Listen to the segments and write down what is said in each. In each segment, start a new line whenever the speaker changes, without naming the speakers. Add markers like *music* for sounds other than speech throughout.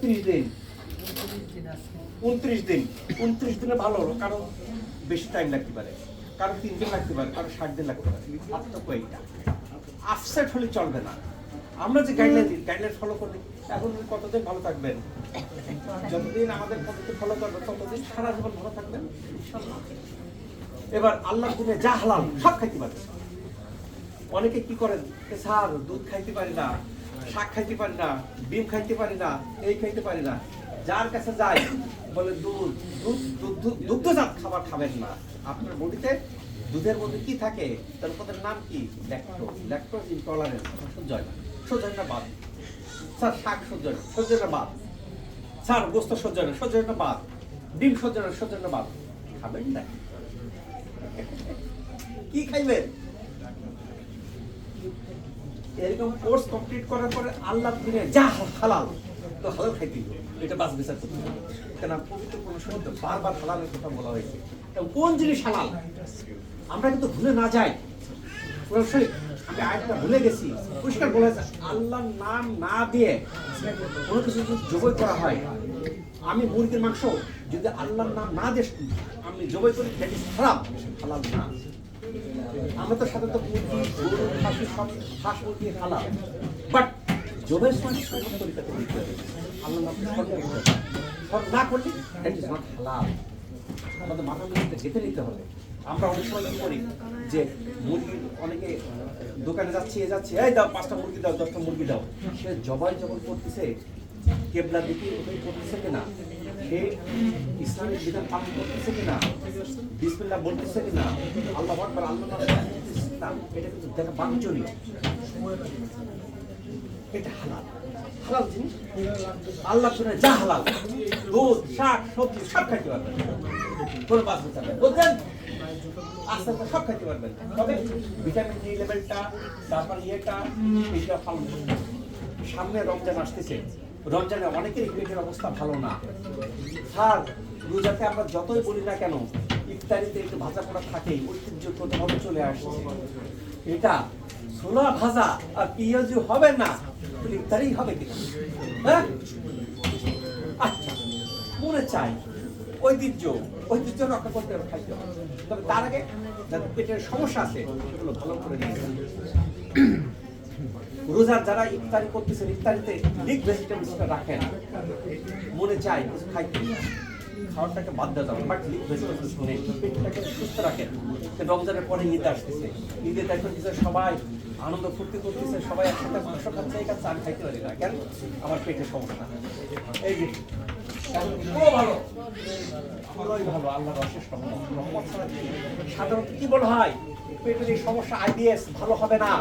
ত্রিশ দিন? উনত্রিশ দিন। উনত্রিশ দিনে ভালো হলো বেশি টাইম লাগতে পারে। কারও তিন দিন লাগতে পারে কারও ষাট দিন লাগতে পারে। পার্থক্য এইটা। আপসেট হলে চলবে না। আমরা যে গাইডলাইন দিই গাইডলাইন ফলো করলে এখন কতদিন ভালো থাকবেন? যতদিন আমাদের পদ্ধতি ফলো করবেন ততদিন সারা জীবন ভালো থাকবেন। এবার আল্লাহ দিনে যা হালাল, সব খাইতে পারবে অনেকে কি করেন? "এ স্যার দুধ খাইতে পারি না। শাক খাইতে পারি না, ডিম খাইতে পারি না, এই খাইতে পারি না। যার কাছে যাই, বলে, দুধ দুধ, দুধ- দুগ্ধজাত খাবার খাবেন না। আপনার বডিতে দুধের মধ্যে কি থাকে? তার পদের নাম কি? ল্যাকটোজ ল্যাকটোজ ইনটলারেন্স সহ্য হয় সহ্য হয় না বাদ। স্যার, শাক সহ্য হয় সহ্য হয় না বাদ। স্যার, গোস্ত সহ্য হয় না সহ্য হয় না বাদ। ডিম সহ্য হয় না সহ্য হয় না বাদ। খাবেন না। কি খাইবেন? এরকম কোর্স কমপ্লিট করার পরে আল্লাহ দিনে যা হালাল তো হালাল খাইতে। এটা বাস বিচার করতে কেন পবিত্র কোন সময় বারবার হালালের কথা বলা হয়েছে। কোন জিনিস হালাল? আমরা কিন্তু ভুলে না যাই। কোরআন শরীফ, আমি আয়াতটা ভুলে গেছি। পরিষ্কার বলে আল্লাহর নাম না দিয়ে কোনো কিছু যদি জবই করা হয় আমি মুরগির মাংস যদি আল্লাহর নাম না দিয়ে আমি জবই করি that is খারাপ হালাল না। আমরা তো সাধারণত মুরগি খাসি সব হাঁস, মুরগি হালাল বাট জবের সময় সঠিক তরিকাতে হবে। আল্লাহ না করলে দ্যাট ইজ নট হালাল আমাদের মাথার মধ্যে গেঁথে নিতে হবে। আমরা অনেক সময় করি যে মুরগি অনেকে দোকানে যাচ্ছে, এ যাচ্ছে, এই দাও, পাঁচটা মুরগি দাও, দশটা মুরগি দাও। সে জবাই জবন করতেছে, কেবলা দিকে ওখানে করতেছে কিনা বিসমিল্লাহ বলতেছে আল্লাহ আল্লাহ এটা কিন্তু দেখা এটা জিনিস? আল্লাহ যা শাক, সবজি, সব খাইতে পারবেন। আস্তে আস্তে খাইতে পারবেন। তবে ভিটামিন ডি লেভেলটা, তারপর ইয়েটা। সামনে রমজান আসতেছে। রমজানে অনেকেরই পেটের অবস্থা ভালো না। স্যার, রোজাতে আমরা যতই বলি না কেন, ইফতারিতে একটু ভাজা পোড়া থাকেই ঐতিহ্যগতভাবে চলে আসছে। এটা ছোলা ভাজা আর পেঁয়াজু হবে না ইফতারি হবে কিনা? হ্যাঁ? আচ্ছা মনে চাই, ঐতিহ্য ঐতিহ্য রক্ষা করতে খাইতে হবে। তবে তার আগে যাদের পেটের সমস্যা আছে, সেগুলো ভালো করে নিয়ে রোজার যারা ইফতারি করতেছেন, ইফতারিতে লিগ ভেজিটেবলসটা রাখেন। মনে চাই কিছু খাইতে। খাওয়াটাকে বাদ দেওয়া যাবে বাট লিক ভেজিটেবলস শুনে পেটটাকে সুস্থ রাখেন। রমজানের পরে ঈদ আসতেছে। ঈদে দেখবেন যে সবাই আনন্দ ফুর্তি করতেছে, সবাই একসাথে মাংস খাচ্ছে, এই খাচ্ছে আমি খাইতে পারি না। কেন? আমার পেটের সমস্যা। এই যে ভালো। ভালো? সাধারণত কি বলা হয়? পেটের এই সমস্যা আইবিএস ভালো হবে না।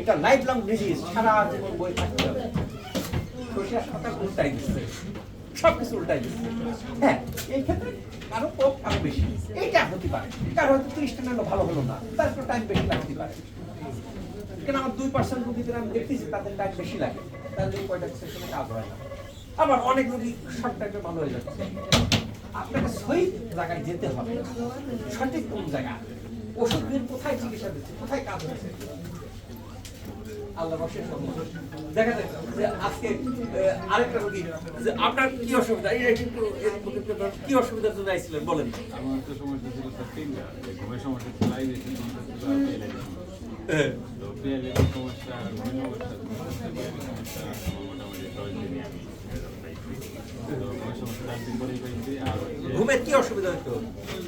এটা লাইফ লং ডিজিজ সারা জীবন বই থাকতে হবে। সব হ্যাঁ তাদের টাইম বেশি লাগে। তাদের আবার অনেক রুগী শর্ট টাইমে ভালো হয়ে যাচ্ছে। আপনাকে সহি জায়গায় যেতে হবে। সঠিক কোন জায়গা? ওষুধ কোথায় চিকিৎসা দিচ্ছে? কোথায় কাজ হচ্ছে? আল্লাহ সম্মত। দেখা যায় যে আজকে আরেকটা রোগী যে আপনার কি অসুবিধা? এটা কিন্তু কি অসুবিধার জন্য আইছিলেন? বলেন।
আমার তো সমস্যা ছিল স্যার তিনটা ঘুমের সমস্যা ছিল আইবিএসের সমস্যা ছিল আর সমস্যা তো পিএলএর সমস্যা ঘুমের সমস্যা সমস্যা মোটামুটি আমি ঘুমের
কি অসুবিধা হতো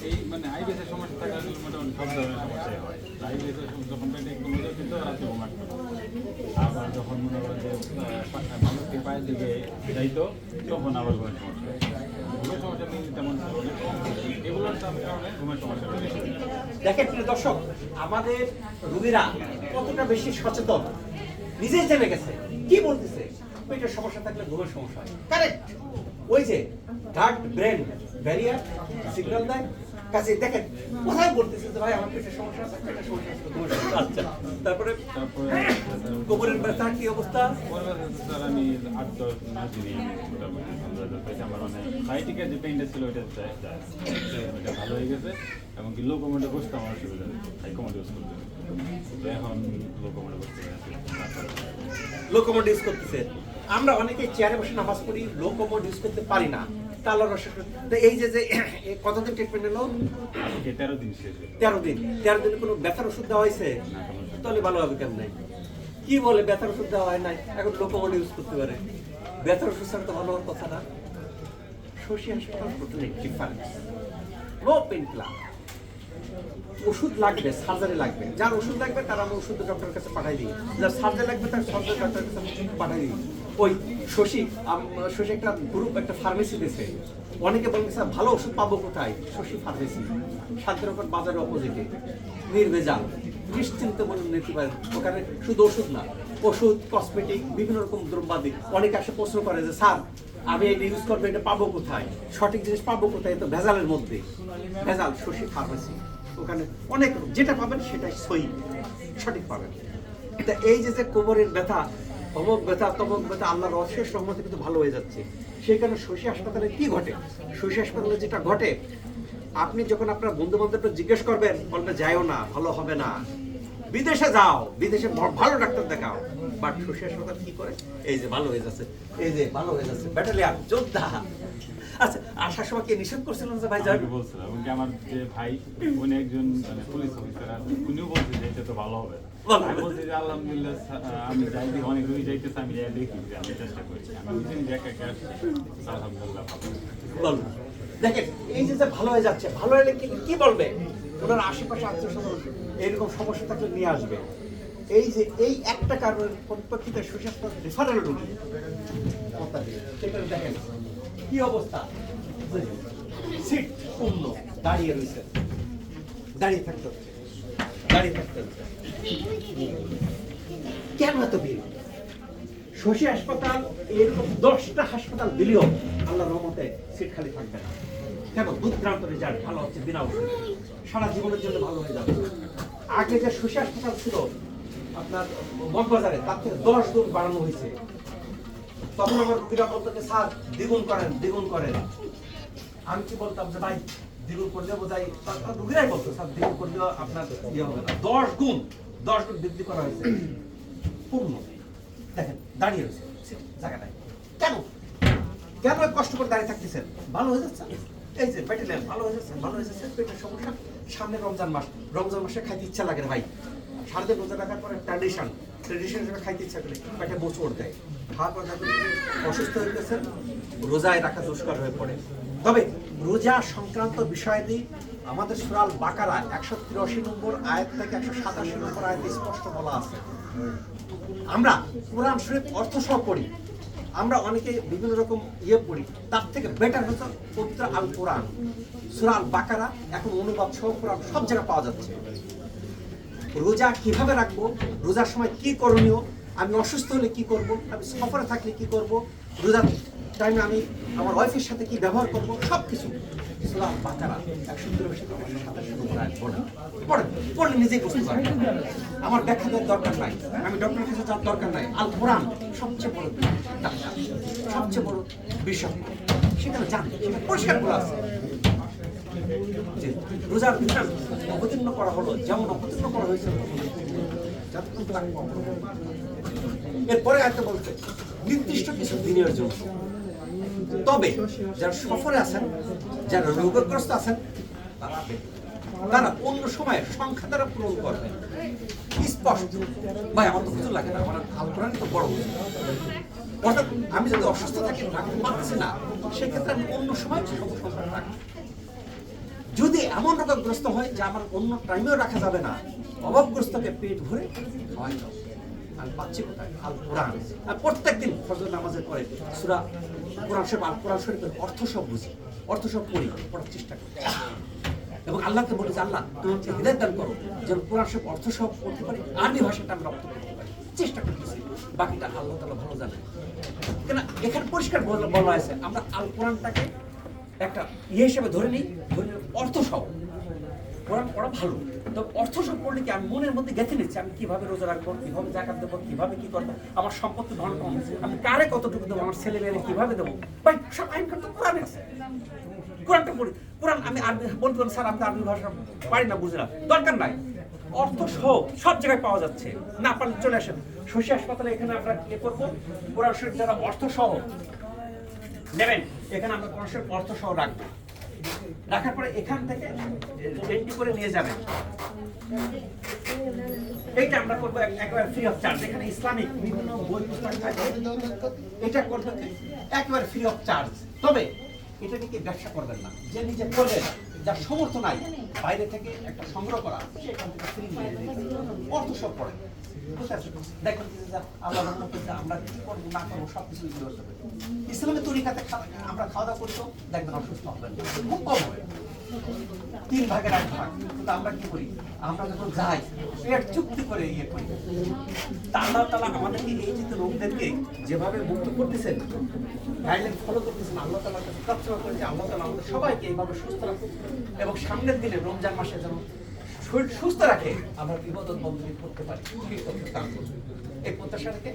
এই মানে আইবিএসের সমস্যা থাকলে মোটামুটি সব ধরনের সমস্যাই হয়। আইবিএসের যখন পেটে একটু কিন্তু রাতে ঘুম আসতো আবার যখন মনে করেন যে মানুষকে পায়ের দিকে যাইতো তখন আবার ঘুমের সমস্যা ঘুমের সমস্যা কিন্তু তেমন এগুলোর কারণে ঘুমের সমস্যা
দেখেন প্রিয় দর্শক আমাদের রোগীরা কতটা বেশি সচেতন? নিজেই জেনে গেছে। কি বলতেছে? পেটের সমস্যা থাকলে ঘুমের সমস্যা হয়। কারেক্ট ওই যে থার্ড ব্রেন ব্যারিয়ার সিগন্যাল দেয় কাজে দেখেন কোথায় বলতেছে যে ভাই আমার পেটের সমস্যা আছে পেটের সমস্যা আছে ঘুমের সমস্যা আচ্ছা তারপরে? কোমরের ব্যথা কি অবস্থা?
আমি আট দশ রেজাল্ট আমার মানে সাইটিকের যে পেইনটা ছিল ওইটা যায় যায়। ওইটা ভালো হয়ে গেছে এবং কি লো কমেন্টে বসতে আমার অসুবিধা হাই কমেন্ট ইউজ করতে তো এখন লো কমেন্টে বসতে পারছি
লোকোমোটিভ ইউজ করতেছে। আমরা অনেকে চেয়ারে বসে নামাজ পড়ি লো ইউজ করতে পারি না। তাহলে রসের তো এই যে যে *coughs* কতদিন ট্রিটমেন্ট এলো
তেরো দিন শেষ
তেরো দিন। তেরো দিনে কোনো ব্যথার ওষুধ দেওয়া হয়েছে?
কোনো।
তাহলে ভালো হবে কেমন? কি বলে ব্যথার ওষুধ দেওয়া হয় নাই? এখন লোকমোড ইউজ করতে পারে। ওষুধ তো ভালো হওয়ার কথা না। শশী হাসপাতাল totally difference no pain killer ওষুধ লাগবে সার্জারি লাগবে। যার ওষুধ লাগবে, তার আমরা ওষুধ ডক্টরের কাছে পাঠাই দিই। যার সার্জারি লাগবে, তার সার্জারি ডক্টরের কাছে পাঠাই দিই। ওই শশী, আম- শশী একটা গ্রুপ একটা ফার্মেসি দিয়েছে অনেকে বলবে স্যার, ভালো ওষুধ পাবো কোথায়? শশী ফার্মেসি শান্তিরকম বাজারের অপোজিটে নির্ভেজাল। নিশ্চিন্ত মনে নিতে পারেন ওখানে শুধু ওষুধ না ওষুধ কসমেটিক বিভিন্ন রকম দ্রব্যাদি। অনেকে আসে প্রশ্ন করে যে, স্যার, আমি এটা ইউজ করব এটা পাবো কোথায়? সঠিক জিনিস পাবো কোথায়? তো ভেজালের মধ্যে। ভেজাল, শশী ফার্মেসি ওখানে অনেক যেটা পাবেন সেটাই সই, সঠিক পাবেন। তা এই যে যে কোমরের ব্যথা, অমক ব্যথা, তমক ব্যথা, আল্লাহর অশেষ রহমতে কিন্তু ভালো হয়ে যাচ্ছে। সেই কারণে শশী হাসপাতালে কি ঘটে? শশী হাসপাতালে যেটা ঘটে, আপনি যখন আপনার বন্ধু বান্ধবকে জিজ্ঞেস করবেন, বলবে, যাইও না, ভালো হবে না। বিদেশে যাও বিদেশে ভালো ডাক্তার দেখাও। বাট শশী হাসপাতাল কি করে? এই যে ভালো হয়ে যাচ্ছে এই যে ভালো হয়ে যাচ্ছে ব্যাটালিয়ান যোদ্ধা। আচ্ছা আসার সময় কে নিষেধ করছিলেন যে ভাই যাবেন
বলছিলাম এবং আমার যে ভাই উনি একজন মানে পুলিশ অফিসার আর উনিও বলছে যে এটা তো ভালো হবে আমি বলছি যে আলহামদুলিল্লাহ আমি যাই দিই অনেক যাইতেছে আমি যাই দেখি যে আমি চেষ্টা করছি আমি নিজে নিজে একা একা আসছি আলহামদুলিল্লাহ ভালো
দেখেন এই যে ভালো হয়ে যাচ্ছে ভালো হলে কি কি বলবে? ওনার আশেপাশে আত্মীয় স্বজন এরকম সমস্যা থাকলে নিয়ে আসবে। এই যে, এই একটা কারণের পরিপ্রেক্ষিতে সুস্বাস্থ্য রেফারেল রুগী। কথা দেখেন, কি অবস্থা? সিট শূন্য দাঁড়িয়ে রয়েছে। দাঁড়িয়ে থাকতে হচ্ছে। দাঁড়িয়ে থাকতে হচ্ছে। কেন এত ভিড়? শশী হাসপাতাল, এরকম দশটা হাসপাতাল দিলেও আল্লাহ রহমতে সিট খালি থাকবে না। কেন দুধগ্রান্ত রেজাল্ট ভালো হচ্ছে বিনা ওষুধে। সারা জীবনের জন্য ভালো হয়ে যাবে। আগে যে শশী হাসপাতাল ছিল, আপনার মগবাজারে তার থেকে দশ গুণ বাড়ানো হয়েছে। তখন আমার রুগীরা বলতো যে স্যার, দ্বিগুণ করেন দ্বিগুণ করেন। আমি কি বলতাম যে, ভাই, দ্বিগুণ করলে বোধহয় রুগীরাই বলতো, স্যার, দ্বিগুণ করলেও আপনার ইয়ে হবে না। দশ গুণ দশ গুণ বৃদ্ধি করা হয়েছে। পূর্ণ। দেখেন, দাঁড়িয়ে রয়েছে। জায়গাটায়। কেন? কেন কষ্ট করে দাঁড়িয়ে থাকতেছেন? ভালো হয়ে যাচ্ছে? এই যে পেটে ভালো হয়ে যাচ্ছে ভালো হয়ে যাচ্ছে পেটের সমস্যা। সামনে রমজান মাস, রমজান মাসে খাইতে ইচ্ছা লাগে ভাই। সারাদিন রোজা রাখার পরে ট্র্যাডিশন ট্র্যাডিশন হিসেবে খাইতে ইচ্ছা করে পেটে মোচড় দেয়। খাওয়ার পর অসুস্থ হয়ে গেছেন রোজায় রাখা দুষ্কর হয়ে পড়ে। তবে রোজা সংক্রান্ত বিষয়াদি আমাদের সুরাল বাকারা একশো তিরাশি নম্বর আয়াত থেকে একশো সাতাশি নম্বর আয়াতে স্পষ্ট বলা আছে। আমরা কোরআন শরীফ অর্থ সহ পড়ি। আমরা অনেকে বিভিন্ন রকম ইয়ে পড়ি। তার থেকে বেটার হতো পবিত্র আল কোরআন। সুরাল বাকারা, এখন অনুবাদ সহ কোরআন সব জায়গায় পাওয়া যাচ্ছে। রোজা কীভাবে রাখব? রোজার সময় কি করণীয়? আমি অসুস্থ হলে কি করব? আমি সফরে থাকলে কি করব? রোজার টাইমে আমি আমার ওয়াইফের সাথে কি ব্যবহার করব সব কিছু সাতাশি নম্বর আয়াত পড়েন পড়েন পড়লে নিজেই বুঝতে পারবেন আমার ব্যাখ্যা দেওয়ার দরকার নাই। আমি ডক্টরের কাছে যাওয়ার দরকার নাই। আল কোরআন সবচেয়ে বড় ডাক্তার সবচেয়ে বড় বিষয়। সেখানে জান সেখানে পরিষ্কার বলা আছে রোজার বিধান অবতীর্ণ করা হলো, যেমন অবতীর্ণ করা হয়েছে। এরপরে আয়তে বলছে নির্দিষ্ট কিছু দিনের জন্য। তবে যারা সফরে আছেন, যারা রোগগ্রস্ত আছেন, তারা। তারা অন্য সময় সংখ্যা দ্বারা পূরণ করবেন স্পষ্ট। ভাই, আমার তো কিছু লাগে না, আমার আল তো বড়। অর্থাৎ আমি যদি অসুস্থ থাকি রাখতে পারছি না, সেক্ষেত্রে আমি অন্য সময় সংখ্যা রাখব। যদি এমন রোগগ্রস্ত হয় যে আমার অন্য টাইমেও রাখা যাবে না, অভাবগ্রস্তকে পেট ভরে খাওয়াই দাও আমি পাচ্ছি কোথায়? আল কোরআন। আমি প্রত্যেকদিন ফজর নামাজের পরে সুরা কোরআন শরীফ, আল কোরআন শরীফের অর্থ সব বুঝি, অর্থ সব পড়ি, পড়ার চেষ্টা করি। এবং আল্লাহকে বলি যে, আল্লাহ, তুমি হৃদয় দান করো, যেন কোরআন শরীফ, অর্থ সব পড়তে পারি, আরবি ভাষাটা আমরা রপ্ত করতে পারি। চেষ্টা করতেছি। বাকিটা আল্লাহ তালা ভালো জানে। কেন? এখানে পরিষ্কার বলা আছে আমরা আল কোরআনটাকে একটা ইয়ে হিসেবে ধরে নিই, ধরে অর্থ সহ কোরআন পড়া ভালো। তো অর্থ সব পড়লে কি আমি মনের মধ্যে গেঁথে নিচ্ছি? আমি কীভাবে রোজা রাখব? কীভাবে জাকাত দেবো? কীভাবে কি করব? আমার সম্পত্তি বন্টন আমি কারে কতটুকু দেবো? আমার ছেলে মেয়েরে কীভাবে দেবো? ভাই, সব আইন কোরআনটা পড়ি। কোরআন আমি আরবি বলতে পারেন স্যার আমি আরবি ভাষা পারি না বুঝলাম দরকার নাই। অর্থ সহ সব জায়গায় পাওয়া যাচ্ছে। না পারলে চলে আসেন। শশী হাসপাতালে এখানে আমরা কি করব। কোরআন শরীফ যারা অর্থ সহ নেবেন। এখানে আমরা কোরআন শরীফ অর্থ সহ রাখব। রাখার পরে এখান থেকে এন্ট্রি করে নিয়ে যাবেন। এইটা আমরা করব একেবারে ফ্রি অফ চার্জ এখানে ইসলামিক বিভিন্ন বই পুস্তক থাকবে এটা করবেন একেবারে ফ্রি অফ চার্জ তবে এটা নিয়ে ব্যবসা করবেন না। যে নিজে করবেন, যার সমর্থ নাই, বাইরে থেকে একটা সংগ্রহ করা সেখান থেকে ফ্রি অর্থ সব পড়ে? তিন ভাগের এক ভাগ। কিন্তু আমরা কি করি? আমরা যখন যাই, পেট চুক্তি করে ইয়ে করি। তালা আমাদেরকে এই যে লোকদেরকে যেভাবে মুক্ত করতেছেন গাইডলাইন ফলো করতেছেন, আল্লাহ তালার কাছে আল্লাহ তালা আমাদের সবাইকে এইভাবে সুস্থ রাখুন এবং সামনের দিনে রমজান মাসে যেন শরীর সুস্থ রাখে আমরা বিপদত বন্ধনী করতে পারি। এই প্রত্যাশা রেখে